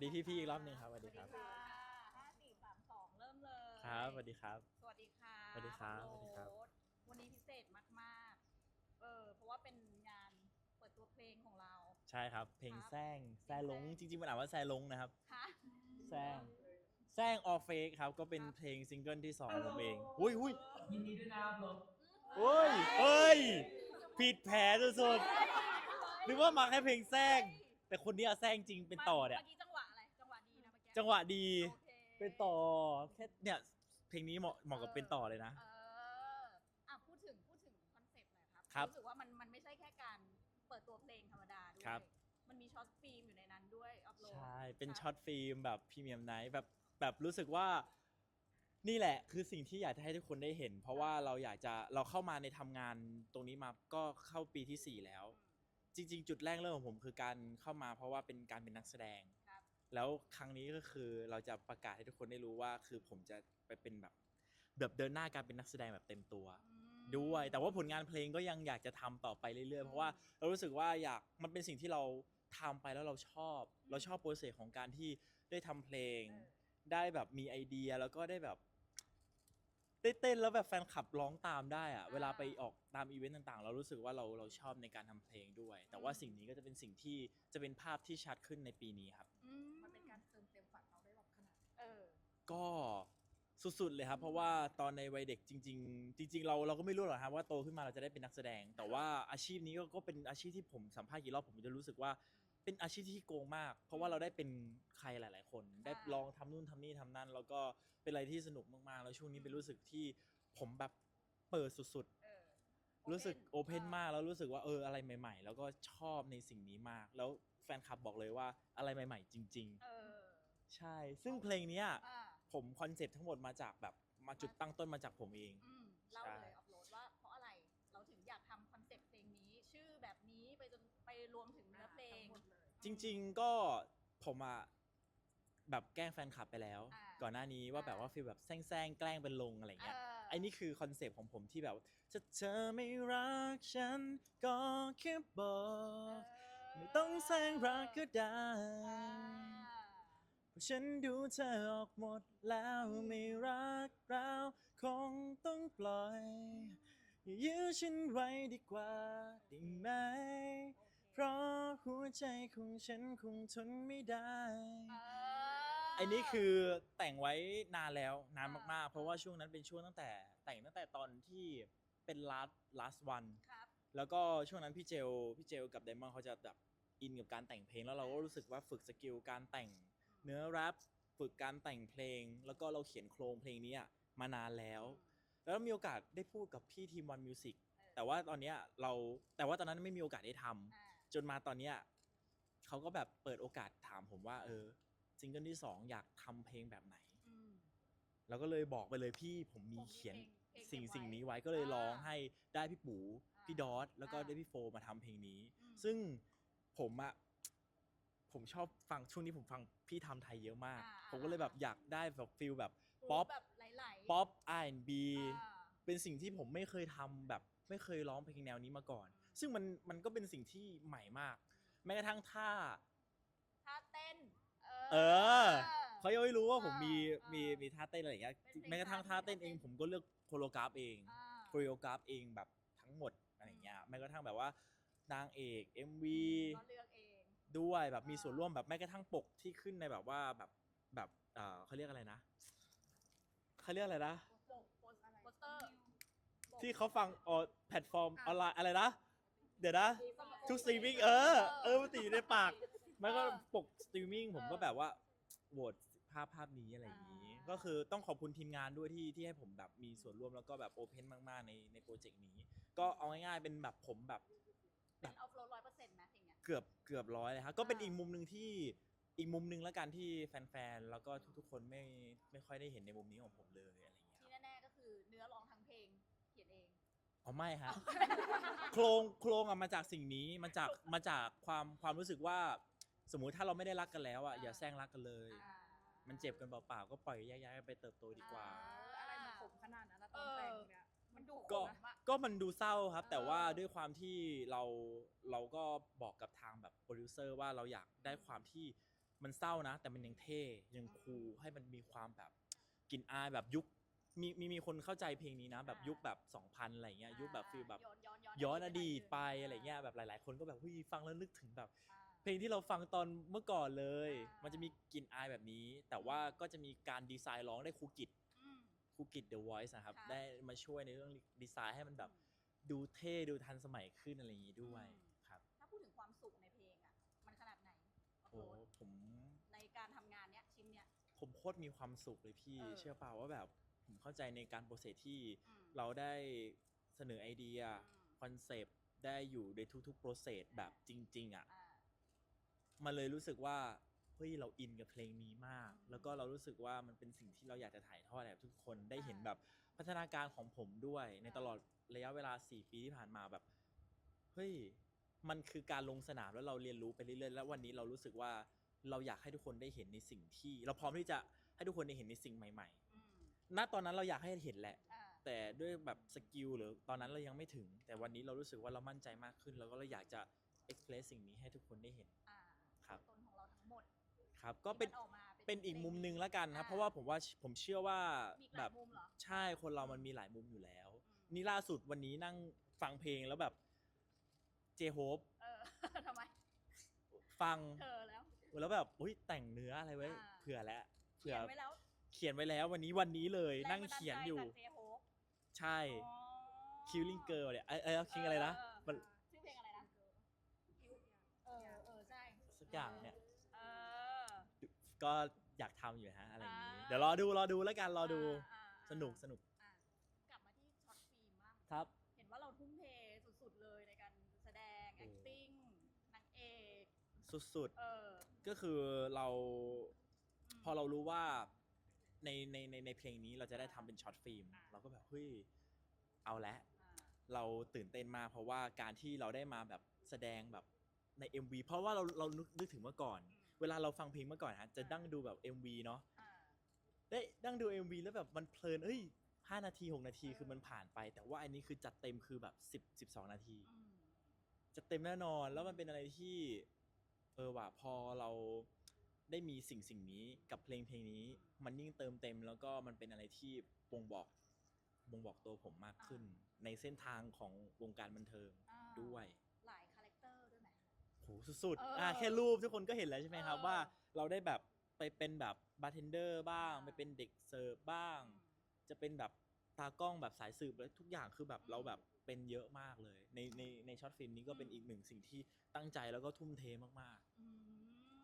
สดีพี่ๆอีกรอบหนึ่งครับสวัสดีครับห้าสี่สามสองเริ่มเลยครับสวัสดีครับ สวัสดีค่ะสวัสดีครับโอ๊ตสวัสดีครับวันนี้พิเศษมากๆ เออ เพราะว่าเป็นงานเปิดตัวเพลงของเรา ใช่ครับ เพลงครับแซงแซลงเพลงแซ่จริงๆมันอ่านว่าแซลงนะครับ ค่ะ แซงแซงออฟเฟกครับ ก็เป็นเพลงซิงเกิลที่สองของผมเองอุ้ยอุ้ยยินดีด้วยนะครับลบอุ้ยเฮ้ยผิดแผนสุดๆนึกว่ามาแค่เพลงแซงแต่คนนี้อะแซงจริงเป็นต่อเนี่ยเมื่อกี้ จังหวะดี โอเคเป็นต่อแค่เนี่ยเพลงนี้เหมาะเหมาะกับเป็นต่อเลยนะ เอออะพูดถึงพูดถึงคอนเซปต์หน่อยครับครับรู้สึกว่ามันมันไม่ใช่แค่การเปิดตัวเพลงธรรมดาด้วยครับ มันมีช็อตฟิล์มอยู่ในนั้นด้วยอัพโหลดใช่เป็นครับช็อตฟิล์มแบบพรีเมียมไนท์แบบแบบรู้สึกว่า นี่แหละคือสิ่งที่อยากจะให้ทุกคนได้เห็น เพราะว่าเราอยากจะเราเข้ามาในทำงานตรงนี้มาก็เข้าปีที่4แล้ว จริง ๆ จุดแรกเริ่มของผมคือการเข้ามาเพราะว่าเป็นการเป็นนักแสดงครับ แล้วครั้งนี้ก็คือเราจะประกาศให้ทุกคนได้รู้ว่า คือผมจะไปเป็นแบบแบบเดินหน้าการเป็นนักแสดงแบบเต็มตัวอืมด้วย แต่ว่าผลงานเพลงก็ยังอยากจะทำต่อไปเรื่อยๆ เพราะว่าเรารู้สึกว่าอยากมันเป็นสิ่งที่เราทำไปแล้วเราชอบอืมเราชอบโปรเซสของการที่ได้ทำเพลงเออได้แบบมีไอเดียแล้วก็ได้แบบได้เต้นแล้วแบบแฟนคลับร้องตามได้อะเวลาไปออกตามอีเวนต์ต่างๆ เรารู้สึกว่าเราเราชอบในการทำเพลงด้วย แต่ว่าสิ่งนี้ก็จะเป็นสิ่งที่จะเป็นภาพที่ชัดขึ้นในปีนี้ครับ ก็สุดๆเลยครับ เพราะว่าตอนในวัยเด็กจริง ๆ จริง ๆ เราเราก็ไม่รู้หรอกครับว่าโตขึ้นมาเราจะได้เป็นนักแสดง แต่ว่าอาชีพนี้ก็ก็เป็นอาชีพที่ผมสัมภาษณ์กี่รอบผมจะรู้สึกว่าเป็นอาชีพที่โกงมาก เพราะว่าเราได้เป็นใครหลาย ๆ คน ได้ลองทำนู่นทำนี่ทำนั่น แล้วก็เป็นอะไรที่สนุกมากๆ แล้วช่วงนี้เป็นรู้สึกที่ผมแบบเปิดสุดเออๆรู้สึกโอเพนอ่มากแล้วรู้สึกว่าเอออะไรใหม่ ๆ แล้วก็ชอบในสิ่งนี้มาก แล้วแฟนคลับบอกเลยว่าอะไรใหม่ ๆ จริง เออ ๆ ใช่ ซึ่งเพลงเนี้ยอ่า ผมคอนเซปต์ทั้งหมดมาจากแบบมาจุดตั้งต้นมาจากผมเอง อืมเล่าใช่เลยอัพโหลดว่าเพราะอะไรเราถึงอยากทำคอนเซปต์เพลงนี้ ชื่อแบบนี้ไปจนไปรวมถึงเนื้อเพลง ทั้งหมดเลย จริง ๆก็ผมอะแบบแกล้งแฟนคลับไปแล้ว อ่าก่อนหน้านี้ว่าแบบว่าฟีลแบบแซงๆแกล้งเป็นลงอะไรเงี้ยเไอ้นี่คือคอนเซปต์ของผมที่แบบถ้าเธอไม่รักฉันก็แค่บอก ไม่ต้องแซงรักก็ได้ อ่าเพราะ ฉันดูเธอออกหมดแล้วไม่รักเราคงต้องปล่อยอย่ายื้อฉันไว้ดีกว่าได้ไหม เพราะหัวใจของฉันคงทนไม่ได้ออไอ้นี่คือแต่งไว้นานแล้วนานมากๆ เพราะว่าช่วงนั้นเป็นช่วงตั้งแต่ แต่งตั้งแต่ตอนที่เป็น last last one ครับ แล้วก็ช่วงนั้นพี่เจลพี่เจลกับไดมอนด์เขาจะแบบอินกับการแต่งเพลงแล้วเราก็รู้สึกว่าฝึกสกิลการแต่ง เนื้อแรปฝึกการแต่งเพลง แล้วก็เราเขียนโครงเพลงนี้อะมานานแล้ว แล้วมีโอกาสได้พูดกับพี่ทีมวันมิวสิกเออแต่ว่าตอนเนี้ยเราแต่ว่าตอนนั้นไม่มีโอกาสได้ทำอ่าจนมาตอนเนี้ยเขาก็แบบเปิดโอกาสถามผมว่า เออซิงเกิลที่สองอยากทำเพลงแบบไหนอืมแล้วก็เลยบอกไปเลยพี่ผมมีผมมีเขียนเพลงเพลงสิ่งเก็บไว้สิ่งนี้ไว้ก็เลยร้องอ่าให้ได้พี่ปูอ่าพี่ดอสแล้วก็อ่าได้พี่โฟมาทำเพลงนี้อืมซึ่งผมอะ ผมชอบฟังช่วงนี้ผมฟังพี่ทำไทยเยอะมาก อ่า ผมก็เลยแบบอ่าอยากได้แบบฟิลแบบป๊อปแบบไหลๆป๊อป R&B อ่า เป็นสิ่งที่ผมไม่เคยทำแบบไม่เคยร้องเพลงแนวนี้มาก่อน ซึ่งมันมันก็เป็นสิ่งที่ใหม่มาก แม้กระทั่งท่า ท่าเต้น เออ เขายังไม่รู้ว่าผมมีเออมีมีท่าเต้นอะไรอย่างเงี้ยเป็นเพลงแม้กระทั่งท่าเต้นเองท่าเต้นผมก็เลือกโคโรกราฟเอง อ่า โคโรกราฟเองแบบทั้งหมดอะไรอย่างเงี้ยแม้กระทั่งแบบว่านางเอก MV ก็เลือกเอง ด้วยแบบมีอ่าส่วนร่วมแบบแม้กระทั่งปกที่ขึ้นในแบบว่าแบบแบบเอ่อเขาเรียกอะไรนะเขาเรียกอะไรนะโปกโปสโปสเตอร์ที่เขาฟังออแพลตฟอร์มออนไลน์อะไรนะ เดี๋ยวนะสมทุกสตรีมมิ่งเออ เออมันติดอยู่ในปากแล้วก็ปกสตรีมมิ่งผมก็แบบว่าโหวตภาพภาพนี้อะไรอย่างนี้อ่าก็คือต้องขอบคุณทีมงานด้วยที่ที่ให้ผมแบบมีส่วนร่วมแล้วก็แบบโอเพนมาก ๆ ในในโปรเจกต์นี้ ก็เอาง่ายๆเป็นแบบผมแบบ เป็นออฟโรดร้อยเปอร์เซ็นต์ไหม เพลงเนี้ยเกือบเกือบร้อยเลยครับก็เป็นอ่าอีกมุมหนึ่งที่อีกมุมหนึ่งแล้วกันที่แฟนๆแล้วก็ทุกๆคนไม่ไม่ค่อยได้เห็นในมุมนี้ของผมเลยอะไรอย่างเงี้ยคที่รับแน่ๆก็คือเนื้อร้องทั้งเพลงเขียนเองอ๋อไม่ครับโครงโครงอะมาจากสิ่งนี้มาจากมาจากความความรู้สึกว่า สมมุติถ้าเราไม่ได้รักกันแล้วอะอย่าแซงรักกันเลยอ่ามันเจ็บกันเปล่าๆก็ปล่อยแยกย้ายกันไปเติบโตดีกว่าอ่าเอออะไรมันขมขนาดนั้นนะตอนแต่งเนี่ยมันดูก็ขมอะ ก็มันดูเศร้าครับ แต่ว่าเออด้วยความที่เราเราก็บอกกับทางแบบโปรดิวเซอร์ว่าเราอยากได้ความที่มันเศร้านะ แต่มันยังเท่ยังคูลให้มันมีความแบบกลิ่นอายแบบยุคมีมีมีคนเข้าใจเพลงนี้นะ แบบยุคแบบ 2000อะไรเงี้ยยุคแบบฟีลแบบย้อนย้อนย้อนอดีตไปอะไรเงี้ยแบบหลาย ๆ คนก็แบบเฮ้ยฟังแล้วนึกถึงแบบอ่าเพลงที่เราฟังตอนเมื่อก่อนเลยอ่ามัมันจะมีกลิ่นอายแบบนี้ แต่ว่าก็จะมีการดีไซน์ร้องได้ค รูกิจอืมครูกิจ The Voice นะครับ ค่ะ ได้มาช่วยในเรื่องดีไซน์ให้มันแบบดูเท่ดูทันสมัยขึ้นอะไรอย่างนี้ด้วยอืมครับถ้าพูดถึงความสุขในเพลงอะ มันขนาดไหนโอ้โอ้ผม ในการทำงานเนี้ยชิ้นเนี้ย ผมโคตรมีความสุขเลยพี่ เออเชื่อเปล่าว่าแบบผมเข้าใจในการโปรเซสที่อืมเราได้เสนอไอเดียอืม คอนเซปต์ได้อยู่ในทุกๆโปรเซสแบบจริง ๆ อะ อ่า มันเลยรู้สึกว่าเฮ้ยเราอินกับเพลงนี้มากอืมแล้วก็เรารู้สึกว่ามันเป็นสิ่งที่เราอยากจะถ่ายทอดให้กับทุกคนได้เห็นอ่าแบบพัฒนาการของผมด้วย ในอ่าตลอดระยะเวลา 4 ปีที่ผ่านมาแบบเฮ้ยมันคือการลงสนามแล้วเราเรียนรู้ไปเรื่อยๆแล้ววันนี้เรารู้สึกว่าเราอยากให้ทุกคนได้เห็นในสิ่งที่ เราพร้อมที่จะให้ทุกคนได้เห็นในสิ่งใหม่อืมๆณตอนนั้นเราอยากให้เห็นแหละอ่าแต่ด้วยแบบสกิลหรือตอนนั้นเรายังไม่ถึง แต่วันนี้เรารู้สึกว่าเรามั่นใจมากขึ้น แล้วก็เราอยากจะ express สิ่งนี้ให้ทุกคนได้เห็นอ่าครับตัวตนของเราทั้งหมด ครับก็เป็นที่มัออกมาเป็นอีกมุมหนึ่งแล้วกันครับอ่เพราะว่าผมว่าผมเชื่อว่ามีหแบลายบมุมเหรอ ใช่คนเรามันมีหลายมุมอยู่แล้ว อืม นี่ล่าสุดวันนี้นั่งฟังเพลงแล้วแบบเจโฮปเออ ทำไมฟังเธอแล้ว แล้วแบบอุ้ยแต่งเนื้ออะไรไว้อ่า เผื่อแล้วเขีเผื่อยนไว้แล้วเขียนไว้แล้ววันนี้วันนี้เลยแรงนั่งบัดาลเขียนใจอยู่จาก J-Hope ใช่ อ๋อ Killing Girl เนี่ยเอ้ยเอ้ยคิงอะไรนะเออมัน ชื่อเพลงอะไรนะ เออ เออ ใช่สักอย่างเนี่ยเออ ก็อยากทำอยู่ฮะอะไรอย่างนี้ อ่า เดี๋ยวรอดูรอดูแล้วกันรอดูาอ่าสนุกสนุกอะกลับมาที่ช็อตฟิล์มบ้างครับ เห็นว่าเราทุ่มเทสุดๆเลยในการแสดง โอ้ acting นางเอกสุดเออๆก็คือเราม พอเรารู้ว่าในในในในเพลงนี้เราจะได้ทำเป็นช็อตฟิล์มอ่า เราก็แบบเฮ้ยเอาละ อ่า เราตื่นเต้นมากเพราะว่าการที่เราได้มาแบบแสดงแบบใน MV เพราะว่าเราเรานึกนึกถึงเมื่อก่อน อืม เวลาเราฟังเพลงเมื่อก่อนฮะจะดั้งดูแบบ MV เนาะอ่าได้ดั้งดู MV แล้วแบบมันเพลินเอ้ยห้านาทีหกนาทีคือมันผ่านไป แต่ว่าอันนี้คือจัดเต็มคือแบบสิบสิบสองนาที อืมจะเต็มแน่นอนแล้วมันเป็นอะไรที่ เออว่ะพอเราได้มีสิ่งสิ่งนี้กับเพลงเพลงนี้ มันยิ่งเติมเต็มแล้วก็มันเป็นอะไรที่บ่งบอกบ่งบอกตัวผมมากขึ้น ในเส้นทางของวงการบันเทิงอ่าด้วย สุดเออๆอ่อะแค่รูปทุกคนก็เห็นแล้วใช่ไหมครับเออ ว่าเราได้แบบไปเป็นแบบบาร์เทนเดอร์บ้างอ่าไปเป็นเด็กเสิร์ฟบ้าง จะเป็นแบบตากล้องแบบสายสืบแล้วทุกอย่างคือแบบอืมเราแบบเป็นเยอะมากเลย ในในในช็อตฟิล์มนี้ก็เป็นอืมอีกหนึ่งสิ่งที่ตั้งใจแล้วก็ทุ่มเทมากอื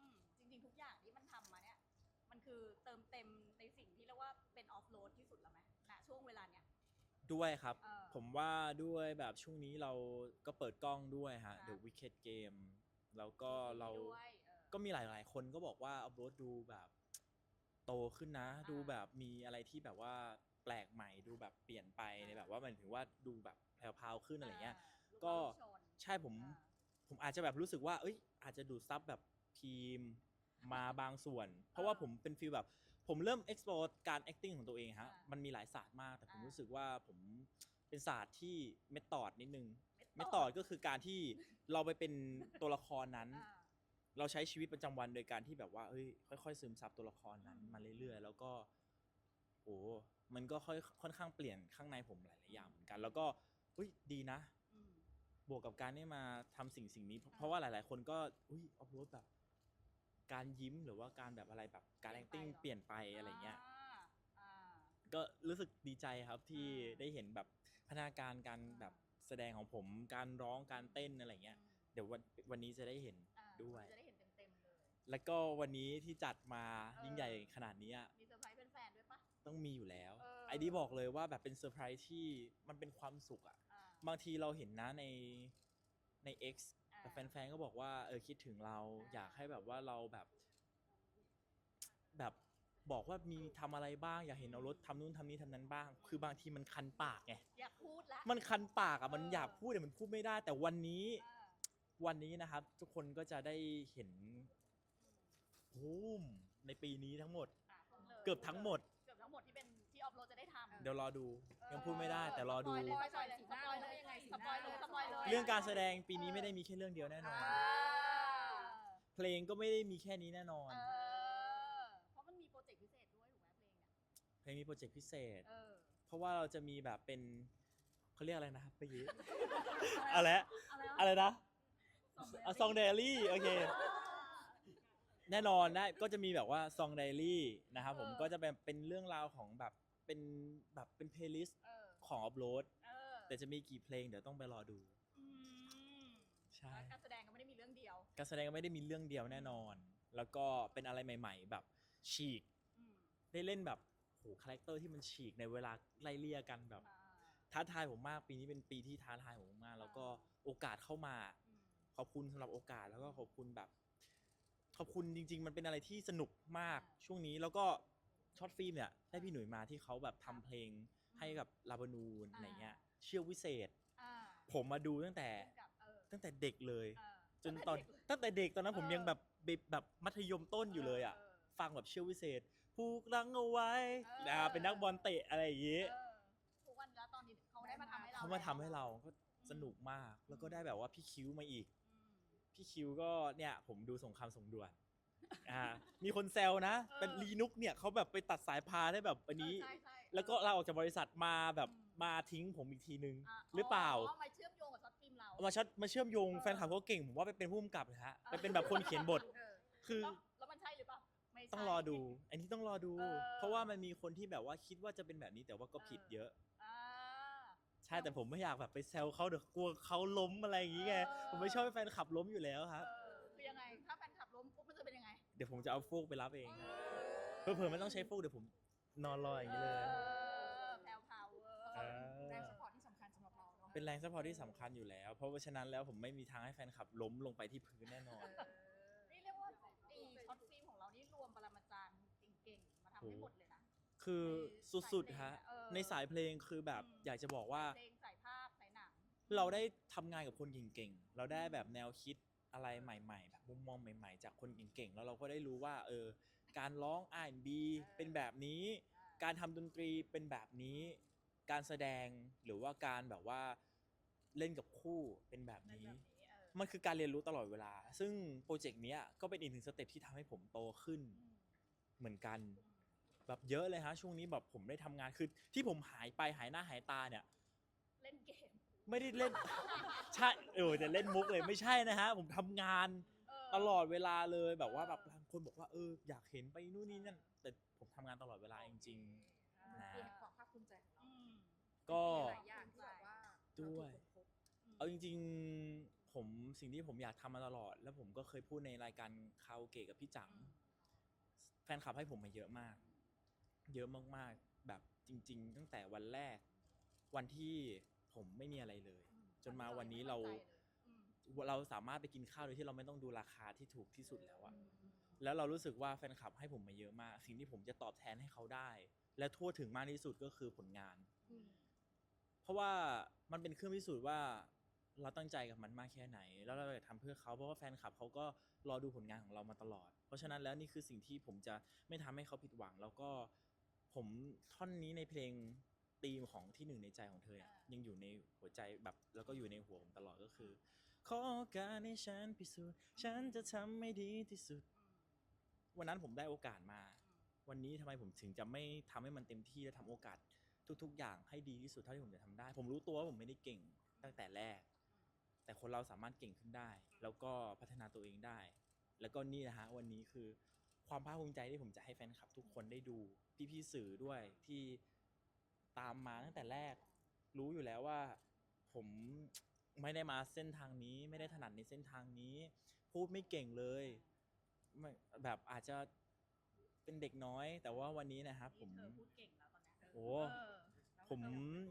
มจริงๆทุกอย่างที่มันทำมาเนี่ย มันคือเติมเต็มในสิ่งที่เรียกว่าเป็นออฟโรดที่สุดแล้วไหมณช่วงเวลาเนี้ย ๆ ด้วยครับ เออผมว่าด้วยแบบช่วงนี้เราก็เปิดกล้องด้วยฮะ ค่ะ The Wicked Game แล้วก็เราด้วยเออก็มีหลายๆ คนก็บอกว่าอัพโรดดูแบบโตขึ้นนะอ่าดูแบบมีอะไรที่แบบว่าแปลกใหม่ดูแบบเปลี่ยนไปในแบบว่ามันถึงว่าดูแบบแพรวๆขึ้นอะไรเงี้ยลูก็ ลูชนใช่ผม อ่า ผมอาจจะแบบรู้สึกว่า เอ้ย อาจจะดูดซับแบบทีมมาบางส่วน เพราะว่าผมเป็นฟีลแบบ ผมเริ่ม explore การ acting ของตัวเองฮะ อ่ามัมันมีหลายศาสตร์มาก แต่ผมอ่ารู้รู้สึกว่าผมเป็นศาสตร์ที่เมธอดนิดนึง เม็เมธอดก็คือการที่เราไปเป็นตัวละครนั้น อ่า เราใช้ชีวิตประจำวันโดยการที่แบบว่าเอ้ยค่อยๆซึมซับตัวละครนั้นอืมมาเรื่อยๆ แล้วก็โอ้มันก็ค่อยค่อนข้างเปลี่ยนข้างในผมหลายๆอย่างเหมือนกัน แล้วก็อุ้ยดีนะ อืม บวกกับการได้มาทำสิ่งสิ่งนี้อ่าเพราะว่าหลาย ๆ คนก็อุ้ยออฟโรดแบบ การยิ้มหรือว่าการแบบอะไรแบบการ acting เปลี่ยนไปอะไรเงี้ยาอ่า ก็รู้สึกดีใจครับที่อ่า ได้เห็นแบบพัฒนาการการอ่าแบบ แสดงของผมการร้องการเต้นอะไรเงี้ยอืมเดี๋ยววันวันนี้จะได้เห็นอ่าด้วย จะได้เห็นเต็มๆเลย แล้วก็วันนี้ที่จัดมาเออยิ่งใหญ่ขนาดนี้อะมีเซอร์ไพรส์เป็นแฟนๆด้วยปะต้องมีอยู่แล้วเออไอดีบอกเลยว่าแบบเป็นเซอร์ไพรส์ที่มันเป็นความสุขอะอ่าบางทีเราเห็นนะในใน X อ่าแต่แฟนๆก็บอกว่าเออคิดถึงเราอ่าอยากให้แบบว่าเราแบบแบบ บอกว่ามีทำอะไรบ้างอยากเห็นเอารถทำนู่นทำนี่ทำนั้นบ้าง คือบางทีมันคันปากไงอยากพูดละมันคันปากอะมันเอออยากพูดแต่มันพูดไม่ได้ แต่วันนี้อ่าวันนี้นะครับ ทุกคนก็จะได้เห็นภูมิในปีนี้ทั้งหมด อะพูดลยเกือบทั้งหมด เกือบทั้งหมดที่เป็นที่ออฟโรดจะได้ทำ เดี๋ยวรอดูยังพูดไม่ได้ แต่รอดู สปอยเลยสปอยเลยยังไงสีสหปน้าอยเลยสปอยเลยเรื่องการแสดงปีนี้ไม่ได้มีแค่เรื่องเดียวแน่นอน อ่า เพลงก็ไม่ได้มีแค่นี้แน่นอน เออ เพราะมันมีโปรเจกต์พิเศษด้วยถูกไหม เพลงเนี่ยเพลงมีโปรเจกต์พิเศษ เออ เพราะว่าเราจะมีแบบเป็นเขาเรียกอะไรนะครับเมื่อกี้อะไรนะอะไรอะไรนะอะซองเดลี่โอเค แน่นอนนะก็จะมีแบบว่าซองไดรี่นะครับผมก็จะเป็นเป็นเรื่องราวของแบบเป็นแบบเป็นเพลย์ลิสต์เออของอัพโหลดเออแต่จะมีกี่เพลงเดี๋ยวต้องไปรอดู อืมใช่ แล้วการแสดงก็ไม่ได้มีเรื่องเดียวการแสดงก็ไม่ได้มีเรื่องเดียวแน่นอน แล้วก็เป็นอะไรใหม่ ๆ แบบฉีก อืม ได้เล่นแบบโห คาแรคเตอร์ที่มันฉีกในเวลาไล่เลี่ยกันแบบอ่าท้าทายผมมากปีนี้เป็นปีที่ท้าทายผมมาก แล้วก็โอกาสเข้ามาอืมขอบคุณสำหรับโอกาสแล้วก็ขอบคุณแบบ ขอบคุณจริง ๆ มันเป็นอะไรที่สนุกมากช่วงนี้แล้วก็ช็อตฟิล์มเนี่ยได้พี่หนุ่ยมาที่เขาแบบทำเพลงให้กับลาบานูนอะไรเงี้ย เชื่อวิเศษอ่าผมมาดูตั้งแต่กับเออตั้งแต่เด็กเลยเออจนตอนตั้งแต่เด็กตอนนั้นผมเออยังแบบแบบแบบมัธยมต้นอยู่เลยอะฟังแบบเชื่อวิเศษ ผูกรังเอาไว้เออ นะเป็นนักบอลเตะอะไรอย่างงี้เออทุกวันแล้วตอนนี้เขาได้มาทำให้เราเขามาทำให้เราก็อืมสนุกมาก แล้วก็ได้แบบว่าพี่คิวมาอีก อืม พี่คิวก็เนี่ยผมดูสงครามสงด่วนอ่ามีคนแซวนะ เออ เป็นลีนุกเนี่ยเขาแบบไปตัดสายพานได้แบบอันนี้ใช่ใช่แล้วก็ลาออกจากบริษัทมาแบบอืม มาทิ้งผมอีกทีนึงะหรือเปล่า อ๋อมาเชื่อมโยงกับช็อตฟิล์มเรา เอามาชัดมาเชื่อมโยงเออ แฟนคลับเขาเก่งผมว่าไปเป็นผู้กำกับนะฮะเออไปเป็นแบบคนเขียนบท เออคือแล้วแล้วมันใช่หรือเปล่าไม่ ใช่ต้องรอดู อันนี้ต้องรอดู เออ เพราะว่ามันมีคนที่แบบว่าคิดว่าจะเป็นแบบนี้แต่ว่าก็ผิดเยอะ อ่า ใช่แต่ผมไม่อยากแบบไปแซวเขาเดี๋ยวกลัวเขาล้มอะไรอย่างงี้ไงเออ ผมไม่ชอบให้แฟนคลับล้มอยู่แล้วครับ เออคือยังไง ถ้าแฟนขับล้มปุ๊บมันจะเป็นยังไงเดี๋ยวผมจะเอาฟูกไปรับเองเออเผื่อๆไม่ต้องใช้ฟูกเดี๋ยวผมนอนรออย่างนี้เลย เออแพลวพาวเวอร์เออ แรงสปอร์ตที่สำคัญสำหรับเราเนาะเป็นแรงซัพพอร์ตที่สำคัญอยู่แล้ว เพราะว่าฉะนั้นแล้วผมไม่มีทางให้แฟนคลับล้มลงไปที่พื้นแน่นอน เออำให้หมดเลยนะ คือสุดๆฮะเออ ในสายเพลงคือแบบอืมอยากจะบอกว่า เพลงสายภาพสายหนัง เราได้ทำงานกับคนเก่งๆ เราได้แบบแนวคิดอะไรใหม่ๆ แบบมุมมองใหม่ๆ จากคนเก่งๆ แล้วเราก็ได้รู้ว่าเออการร้อง R&B เป็นแบบนี้ การทำดนตรีเป็นแบบนี้ การแสดงหรือว่าการแบบว่าเล่นกับคู่เป็นแบบเป็นนี้ แบบนี้เออมันคือการเรียนรู้ตลอดเวลา ซึ่งโปรเจกต์เนี้ยก็เป็นอีกหนึ่งสเต็ปที่ทำให้ผมโตขึ้นอืมเหมือนกัน แบบเยอะเลยฮะช่วงนี้แบบผมได้ทำงานคือที่ผมหายไปหายหน้าหายตาเนี่ย เล่นเกมไม่ได้เล่น ใช่เออจะเล่นมุกเลยไม่ใช่นะฮะ ผมทำงานเออตลอดเวลาเลยแบบว่าเออแบบบางคนบอกว่าเอออยากเห็นไปนู่นนี่นั่น แต่ผมทำงานตลอดเวลาจริงอ่าคือแห่งความภาคภูมิใจของเราอืม ๆ ก็ มีหลายอย่างที่แบบว่าด้วยเราถูกค้นพบ เอาจริงๆ ผมสิ่งที่ผมอยากทำมาตลอด แล้วผมก็เคยพูดในรายการคาราโอเกะกับพี่จัง แฟนคลับให้ผมมาเยอะมาก เยอะมากๆ แบบจริง ๆ ตั้งแต่วันแรก วันที่ผมไม่มีอะไรเลยอืมจนมาวันนี้เราอืมเราสามารถไปกินข้าวโดยที่เราไม่ต้องดูราคาที่ถูกที่สุดแล้วอะอืมอืมแล้วเรารู้สึกว่าแฟนคลับให้ผมมาเยอะมาก สิ่งที่ผมจะตอบแทนให้เขาได้ และทั่วถึงมากที่สุดก็คือผลงานอืมเพราะว่ามันเป็นเครื่องพิสูจน์ว่าเราตั้งใจกับมันมากแค่ไหน แล้วเราอยากทำเพื่อเขาเพราะว่าแฟนคลับเขาก็รอดูผลงานของเรามาตลอด เพราะฉะนั้นแล้วนี่คือสิ่งที่ผมจะไม่ทำให้เขาผิดหวัง แล้วก็ ผมท่อนนี้ในเพลงธีมของที่หนึ่งในใจของเธออะยังอยู่ในหัวใจแบบแล้วก็อยู่ในหัวผมตลอดก็คือ ขอการให้ฉันพิสูจน์ฉันจะทำให้ดีที่สุดอืมวันนั้นผมได้โอกาสมาอืมวันนี้ทำไมผมถึงจะไม่ทำให้มันเต็มที่และทำโอกาสทุก ๆ อย่างให้ดีที่สุดเท่าที่ผมจะทำได้ ผมรู้ตัวว่าผมไม่ได้เก่งตั้งแต่แรก แต่คนเราสามารถเก่งขึ้นได้ แล้วก็พัฒนาตัวเองได้ แล้วก็นี่นะฮะวันนี้คือ ความภาคภูมิใจที่ผมจะให้แฟนคลับทุกคนได้ดู พี่ๆสื่อด้วยที่ตามมาตั้งแต่แรก รู้อยู่แล้วว่า ผมไม่ได้มาเส้นทางนี้ ไม่ได้ถนัดในเส้นทางนี้ พูดไม่เก่งเลยไม่แบบอาจจะเป็นเด็กน้อย แต่ว่าวันนี้นะครับผมนี่เธอพูดเก่งแล้วตอนเนี้ยโอ้เออผม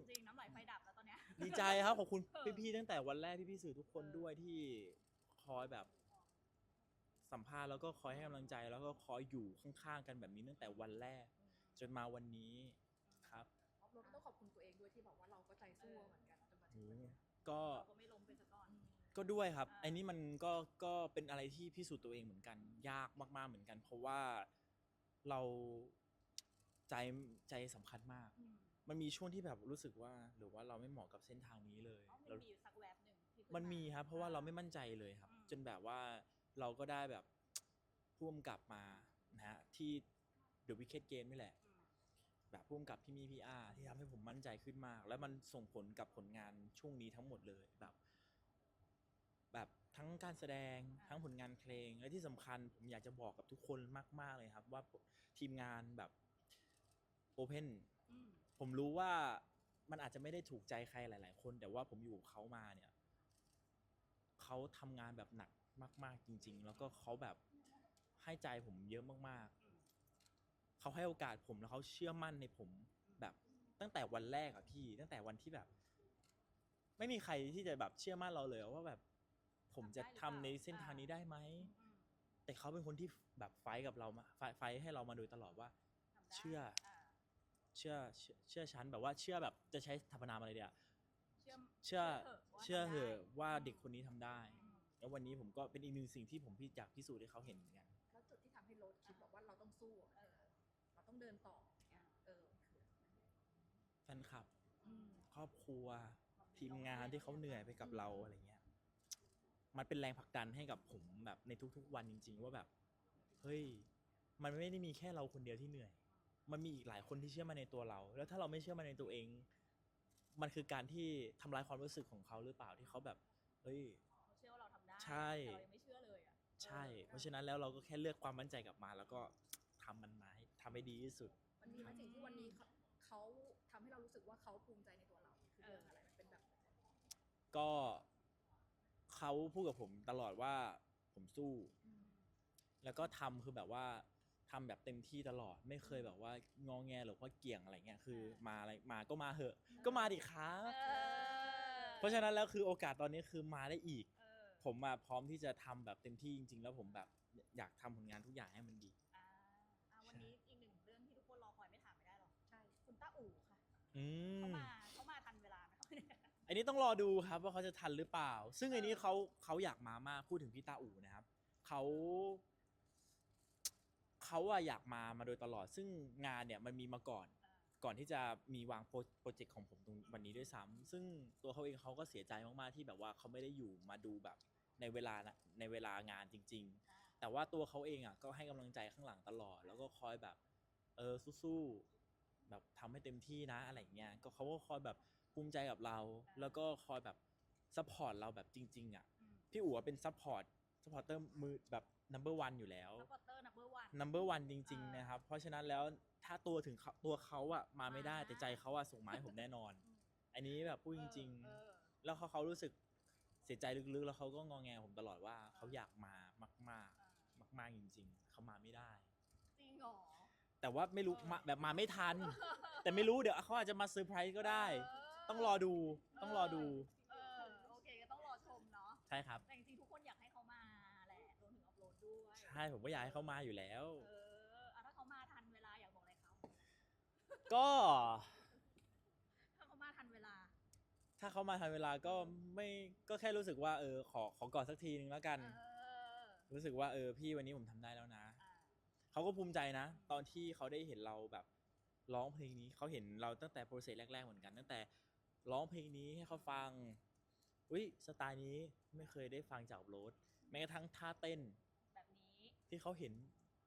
จริงน้ำไหลไฟดับแล้วตอนเนี้ย ดีใจครับขอบคุณเออพี่ๆตั้งแต่วันแรกพี่ๆสื่อทุกคนเออด้วยที่คอยแบบ สัมภาษณ์แล้วก็คอยให้กำลังใจ แล้วก็คอยอยู่ข้างๆกันแบบนี้ตั้งแต่วันแรก จนมาวันนี้ครับออฟโรดต้องขอบคุณตัวเองด้วยที่บอกว่าเราก็ใจสู้เหมือนกันจนมาถึงโอ้วันเนี้ยก็เราก็ไม่ล้มไปซะก่อน ก็ด้วยครับอ่าไอ้นี่มันก็ก็เป็นอะไรที่พิสูจน์ตัวเองเหมือนกัน ยากมากๆเหมือนกัน เพราะว่าเราใจใจสำคัญมากอืมมันมีช่วงที่แบบรู้สึกว่า หรือว่าเราไม่เหมาะกับเส้นทางนี้เลยเอ้ามันเรา มีอยู่สักแวบหนึ่งที่ขึ้มันมีาครับเพราะว่าเราไม่มั่นใจเลยครับ อืม จนแบบว่า เราก็ได้แบบพ่วมกับมานะฮะที่ The Wicked Game นี่แหละอืมแบบพ่วงกับพี่มีพี่อาที่ทำให้ผมมั่นใจขึ้นมาก แล้วมันส่งผลกับผลงานช่วงนี้ทั้งหมดเลยแบบ แบบทั้งการแสดงทั้งผลงานเพลงและที่สำคัญผมอยากจะบอกกับทุกคนมาก ๆเลยครับ ว่าทีมงานแบบ Open อืมผมรู้ว่ามันอาจจะไม่ได้ถูกใจใครหลาย ๆ คน แต่ว่าผมอยู่กับเขามาเนี่ยเขาทำงานแบบหนัก มาก ๆ จริง ๆ แล้วก็เขาแบบให้ใจผมเยอะมากอืมๆเขาให้โอกาสผมแล้วเขาเชื่อมั่นในผมแบบตั้งแต่วันแรกอะพี่ ตั้งแต่วันที่แบบ ไม่มีใครที่จะแบบเชื่อมั่นเราเลยว่าแบบ ผมจะทำในเส้นทางนี้ได้ไหมอืมแต่เขาเป็นคนที่แบบไฟท์กับเรามาไฟท์ไฟท์ให้เรามาโดยตลอดว่า ทำได้เชื่อาเชื่อเชื่อเชื่อฉันแบบว่าเชื่อแบบจะใช้สรรพนามอะไรเดียว เชื่อเชื่อว่าเชื่อทำเหได้อะว่าเด็กคนนี้ทำได้ อืม แล้ววันนี้ผมก็เป็นอีกหนึ่งสิ่งที่ผมพี่อยากพิสูจน์ให้เขาเห็นเหมือนกัน แล้วจุดที่ทำให้โรถคิดบอกว่าเราต้องสู้อะเออ เราต้องเดินต่อเนี่ยเออคือแฟนคลับ อืม ครอบครัว ทีมงานที่เขาเหนื่อยไปกับเราอะไรเงี้ย มันเป็นแรงผลักดันให้กับผมแบบในทุกๆ วันจริง ๆ ว่าแบบ เฮ้ย มันไม่ได้มีแค่เราคนเดียวที่เหนื่อย มันมีอีกหลายคนที่เชื่อมาในตัวเรา แล้วถ้าเราไม่เชื่อมาในตัวเอง มันคือการที่ทำลายความรู้สึกของเขาหรือเปล่าที่เขาแบบ เฮ้ย ได้ใช่ แต่เรายังไม่เชื่อเลยอะใช่ออเพราะฉะนั้นแล้วเราก็แค่เลือกความมั่นใจกลับมา แล้วก็ทำมันมาให้ทำให้ดีที่สุด มันมีไหมสิ่งที่วันนี้เขาเขาทำให้เรารู้สึกว่าเขาภูมิใจในตัวเราคือเรื่องอะไรมันเป็นแบบก็เขาพูดกับผมตลอดว่าผมสู้ อืมแล้วก็ทำคือแบบว่าทำแบบเต็มที่ตลอด ไม่เคยแบบว่างอแงหรือว่าเกี่ยงอะไรเงี้ยคือมาอะไรมาก็มาเหอะ ก็มาดิครับ เออเพราะฉะนั้นแล้วคือโอกาสตอนนี้คือมาได้อีกเออ ผมมาพร้อมที่จะทำแบบเต็มที่จริง ๆ แล้วผมแบบอยากทำผลงานทุกอย่างให้มันดี อ่าอ่าวันนี้อีกหนึ่งเรื่องที่ทุกคนรอคอยไม่ถามไม่ได้หรอกใช่ คุณต้าอู่ค่ะอืเขามมาเขามาทันเวลาไหมคะอันนี้ต้องรอดูครับว่าเขาจะทันหรือเปล่า ซึ่งอันนี้เขาเขาอยากมามากพูดถึงพี่ตาอู่นะครับเขาเขาอะอยากมามาโดยตลอด ซึ่งงานเนี่ยมันมีมาก่อนอ่าก่อนที่จะมีวางโปรโปรเจกต์ของผมตรงวันนี้ด้วยซ้ำซึ่งตัวเขาเองเขาก็เสียใจมากๆที่แบบว่าเขาไม่ได้อยู่มาดูแบบ ในเวลานะในเวลางานจริงอ่าๆแต่ว่าตัวเขาเองอะก็ให้กำลังใจข้างหลังตลอด แล้วก็คอยแบบ เออสู้ๆแบบทำให้เต็มที่นะอะไรอย่างเงี้ยก็เขาก็คอยแบบภูมิใจกับเรา แล้วก็คอยแบบซัพพอร์ตเราแบบจริง ๆอะอืมพี่อู๋เป็นซัพพอร์ตซัพพอร์เตอร์มือแบบ number one อยู่แล้ว ซัพพอร์เตอร์นัมเบอร์วัน number one จริง ๆ นะครับ เพราะฉะนั้นแล้วถ้าตัวถึงเขาตัวเขาอะมาไม่ได้มาแต่ใจเขาอะส่งมาให้ผมแน่นอน อันนี้แบบพูดจริงเออๆแล้วเขาเขารู้สึก เสียใจลึกๆ แล้วเขาก็งอแงผมตลอดว่าเขาอยากมามากเออๆมาก ๆจริง ๆเขามาไม่ได้ จริงเหรอแต่ว่าไม่รู้เออมาแบบมาไม่ทัน แต่ไม่รู้เดี๋ยวเขาอาจจะมาเซอร์ไพรส์ก็ได้เต้องรอดูต้องรอดูเออโอเคก็ต้องรอชมเนาะใช่ครับ แต่จริงๆทุกคนอยากให้เขามาแหละรวมถึงอัพโหลดด้วยใช่ผมก็อยากให้เขามาอยู่แล้ว เอออะถ้าเขามาทันเวลาอยากบอกอะไรเขาก็ ถ้าเขามาทันเวลา ถ้าเขามาทันเวลาก็ไม่ก็แค่รู้สึกว่าเออขอขอกอดสักทีนึงแล้วกัน เออรู้สึกว่าเออพี่วันนี้ผมทำได้แล้วนะ อ่าเขาก็ภูมิใจนะ ตอนที่เขาได้เห็นเราแบบร้องเพลงนี้เขาเห็นเราตั้งแต่โปรเซสแรก ๆ เหมือนกัน ตั้งแต่ร้องเพลงนี้ให้เขาฟังอุ้ยสไตล์นี้ไม่เคยได้ฟังจากโรดแม้กระทั่งท่าเต้นแบบนี้ที่เขาเห็น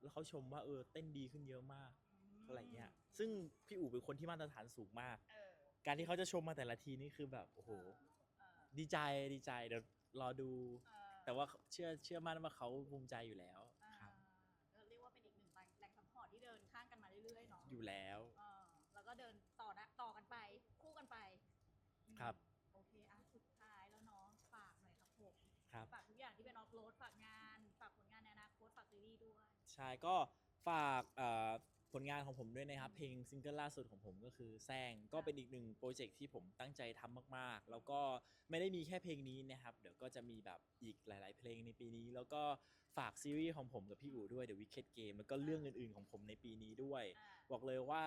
แล้วเขาชมว่าเออเต้นดีขึ้นเยอะมากมอะไรเงี้ยซึ่งพี่อู๋เป็นคนที่มาตรฐานสูงมาก เออ การที่เขาจะชมมาแต่ละทีนี่คือแบบโอ้โหเออดีใจดีใจเดี๋ยวรอดูเออแต่ว่าเชื่อเชื่อมั่นว่าเขาภูมิใจอยู่แล้วอ่าครับก็เรียกว่าเป็นอีกหนึ่งแรงแรงซัพพอร์ตที่เดินข้างกันมาเรื่อยๆเนาะอยู่แล้วเออแล้วก็เดินต่อนะต่อกันไป คู่กันไปอืมครับโอเคอะสุดท้ายแล้วเนาะฝากหน่อยครับผมครับฝากทุกอย่างที่เป็นออฟโรดฝากงาน ฝากผลงานในอนาคตฝากซีรีส์ด้วย ใช่ก็ฝากเอ่อผลงานของผมด้วยนะครับ เพลงซิงเกิลล่าสุดของผมก็คือแซงก็เป็นอีกหนึ่งโปรเจกต์ที่ผมตั้งใจทำมากๆ แล้วก็ไม่ได้มีแค่เพลงนี้นะครับ เดี๋ยวก็จะมีแบบอีกหลาย ๆ เพลงในปีนี้ แล้วก็ฝากซีรีส์ของผมกับพี่อู๋ด้วย The Wicked Game แล้วก็เรื่องอื่น ๆ ของผมในปีนี้ด้วยอ่าบอกเลยว่า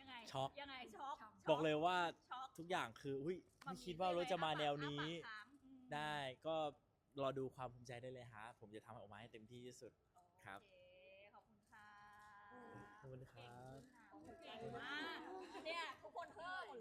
ยังไงช็อก ยังไงช็อกบอกเลยว่าช็อกทุกอย่างคืออุ้ยมัไม่นคิดว่ารถจะมาแนวนี้ อ้าปากค้างอืม ได้ก็รอดูความภูมิใจได้เลยฮะ ผมจะทำออกมาให้เต็มที่ที่สุด ครับ โอเคขอบคุณค่ะขอบคุณครับ เก่งมากเนี่ยทุกคนเพิ่ม